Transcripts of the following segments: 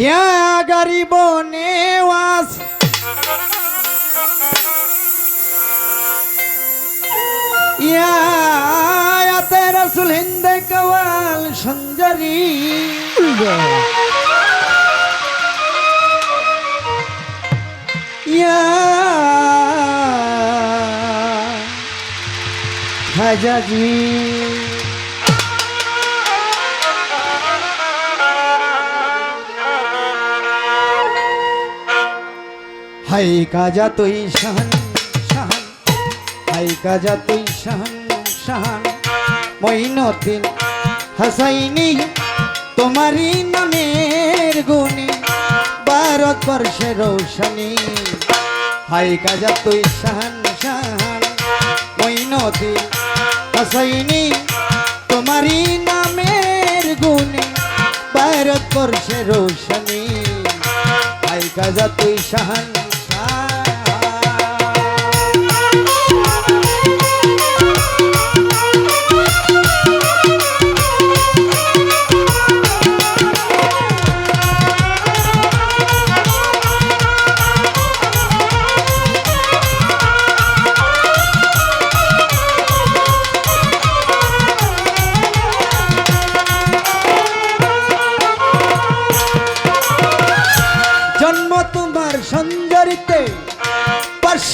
या गरीब नेवास या याते रसूल हिंद कवाल संजरी খাজাজি হাই কাজা তুই শাহান শাহান। হাই কাজা তুই শাহান শাহান। মইনতিন হাসাইনি, তোমারই নামের গুণী। ভারতবর্ষে রৌশনী। হাই কাজা তুই শাহান শাহান। মইনতিন হাসাইনি তোমারই নামের গুণে ভারতবর্ষে রোশনী। হাই কাজা তুই শাহান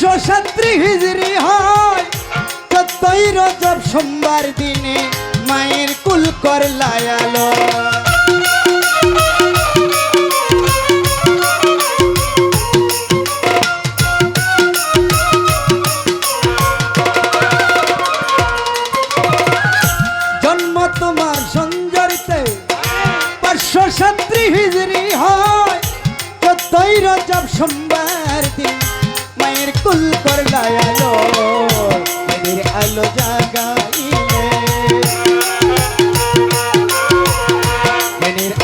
সাত্রী হিজড়ি হয়। চোদ্দই রজব সোমবার দিনে মায়ের কুল কর লায়ালো। জন্ম তোমার সঞ্জরিতে পাঁচশো সাত্রী হয়। চোদ্দই রজব সোমবার মায়ের কুল করলায় আলো আলো জাগাইলে।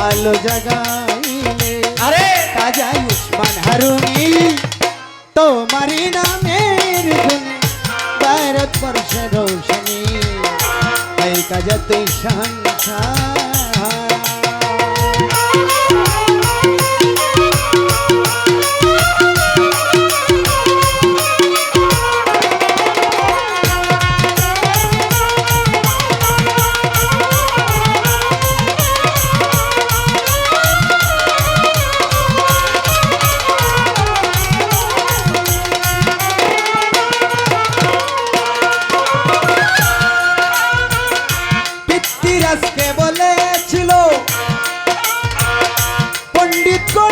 আলো জাগাইলে। আরে! কাজা উসমান হারুনি তোমারি নামের গুণে। ভারতবর্ষে রোশনী এই কাজা তুই শান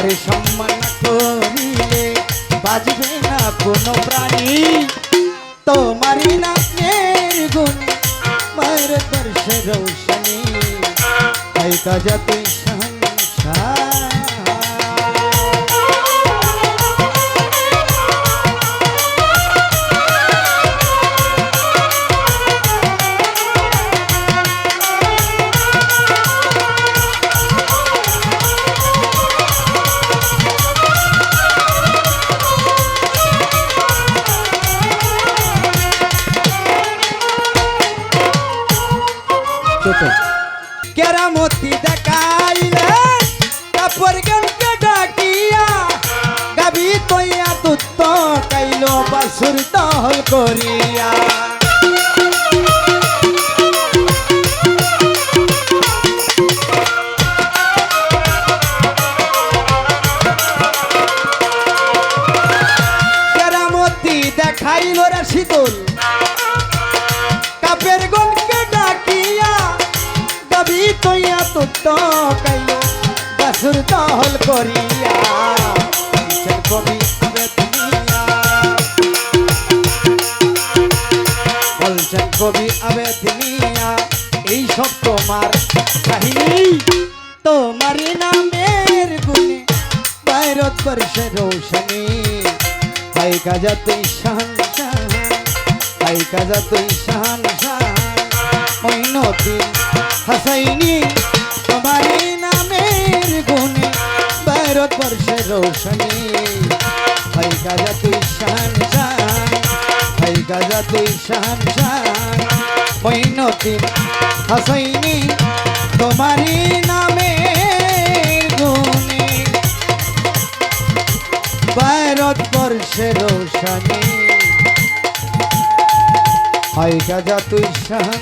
তারে সম্মান করিলে বাজবে না কোনো প্রাণী। তোমারই নামের গুণ আমার দর্শে রৌশনী। তাই কাজা তুই বাসুর দহল করিয়া। দেখাইল রে শীতল। কাপের গনকে ডাকিয়া তুত্ত কাইল বাসুর দহল করিয়া। কবি বর্ষে রোশনী হাই কাজা তুই শান হাই কাজা তুই শান শান মইনতি হাসাইনি তোমার নামের গুণে বাইরত বর্ষে রোশনী। হাই কাজা তুই শান শান হাই কাজা তুই শান শান মইনতি হাসাইনি তোমারই নামে ভারত বর্ষে হয় গাজা তুই শান